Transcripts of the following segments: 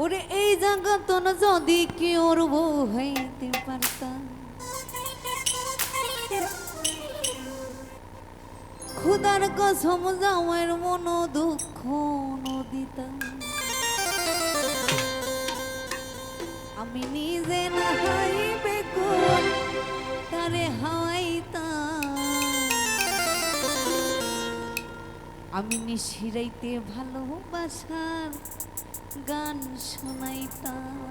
ওরে এই জগতন যদি কেউর বউ হইতে পারতাম খুদার কসম যাওয়ার মন দুঃখ নদিতাম আমি নিজে না হাইবে কোন, তারে হাওয়াইতাম আমি নিশিরাইতে ভালোবাসার গান শোনাইতাম।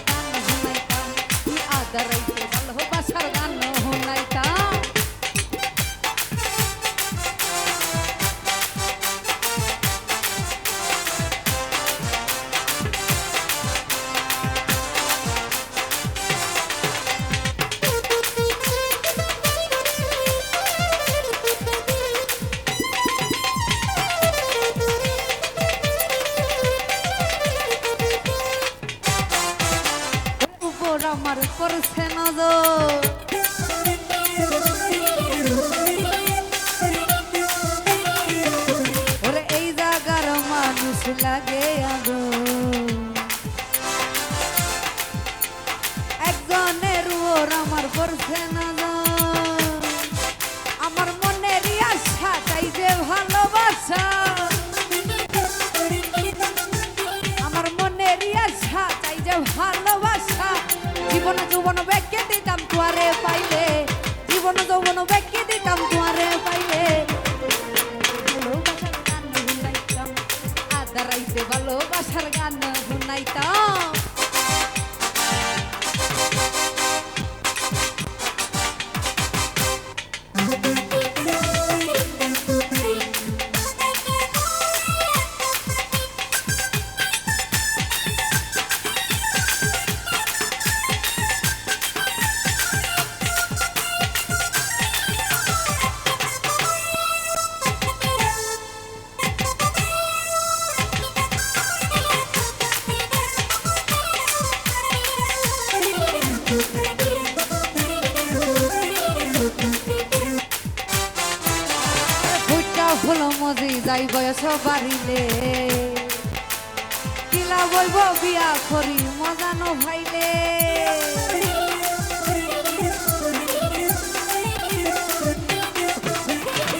যাই বয়স বাড়িলে কিলা বলব, বিয়া করি, মজা ন ভাইলে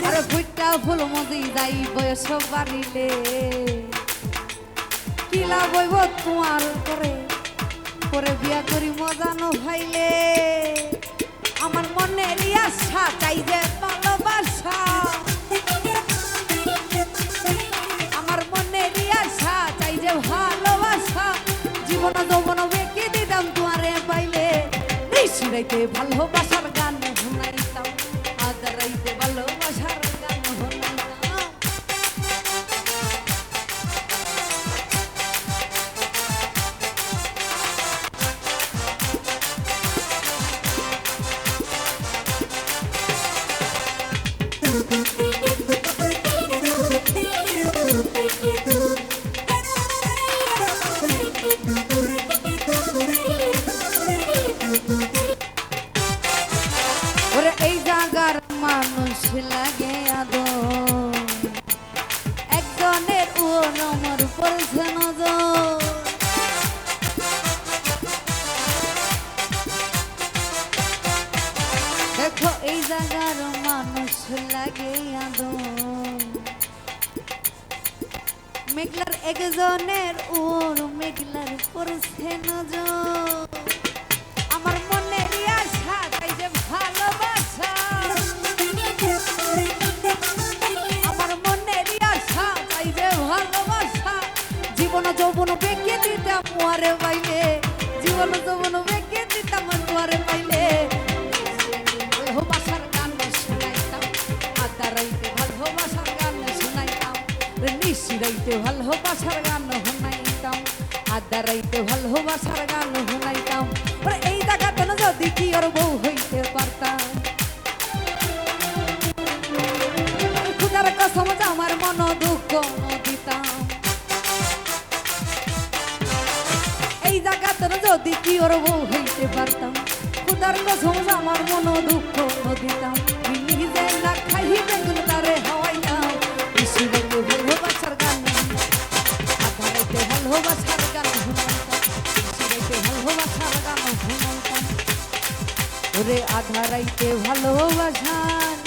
আরে ফুটা ফুল মজি যাই বয়স বাড়িলে কিলা বইব তোমার করে করে বিয়া করি, মজা ন ভাইলে আমার মনের আশা চাই যে ভালোবাসা। রাইতে ভালোবাসার গান শোনাইতাম আজ রাইতে ভালোবাসার গান Thank you. মানুষ লাগে আদর। একজনের ওর আমার পড়ছে নজর। দেখো এই জায়গার মানুষ লাগে আদর। মেঘলার একজনের ওর মেঘলার পড়ছে নজর। জীবন, যৌবন বেঁকে দিতাম মুয়ারে পাইলে। ভালোবাসার গান শোনাইতাম আদা রাইতে ভালোবাসার গান শোনাইতাম, নিশি রাইতে ভালোবাসার গান শোনাইতাম আদা রাইতে ভালোবাসার গান শোনাইতাম। এই জায়গাতে যদি কি ওর বউ হইতে পারতাম। খুদার কসম আমার মন দুঃখ ওর বউ হইতে পারতাম? খুদার কসম আমার মন দুঃখ দিতাম। নিজে না খাই বেগুন তারে হাওয়াইতাম। বেশি বেগুন ভালোবাসার গান আধারেতে ভালোবাসার গান শুনাইতাম বেশি ভালোবাসার গান শুনাইতাম ওরে আধারাইতে ভালোবাসার